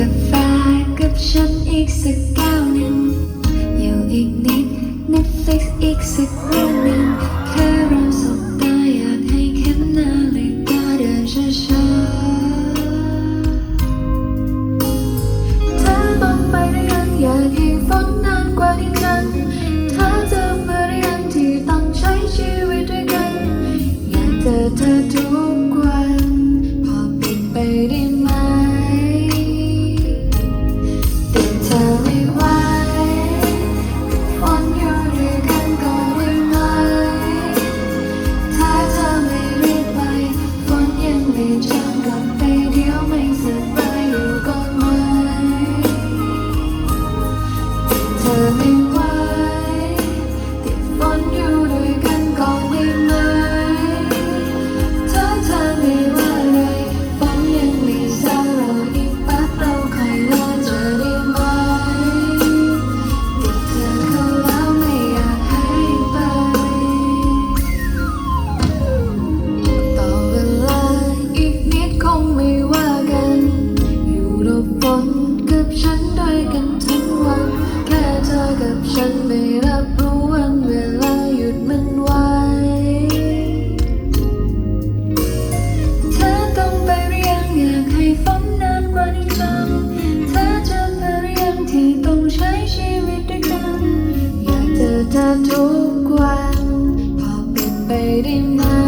กาแฟกับฉันอีกสักแก้วหนึ่งอยู่อีกนิด Netflix อีกสักเรื่องหนึ่งแค่เราสบตาอยากให้แค่นาฬิกาเดินช้าๆเธอต้องไปหรือยังอยากให้ฝนนานกว่าที่ฉันเธอจะเมื่อหรือยังที่ต้องใช้ชีวิตด้วยกัน อยากเจอเธอทุก ไม่รับรู้วันเวลาหยุดมันไว้ เธอต้องไปหรืองอยากให้ฝนนานกวนี้เธอจะไรืองที่ต้องใช้ชีวิตด้วยกัน อยากเจอเธอทุกวัน พอเป็นไปได้ไหม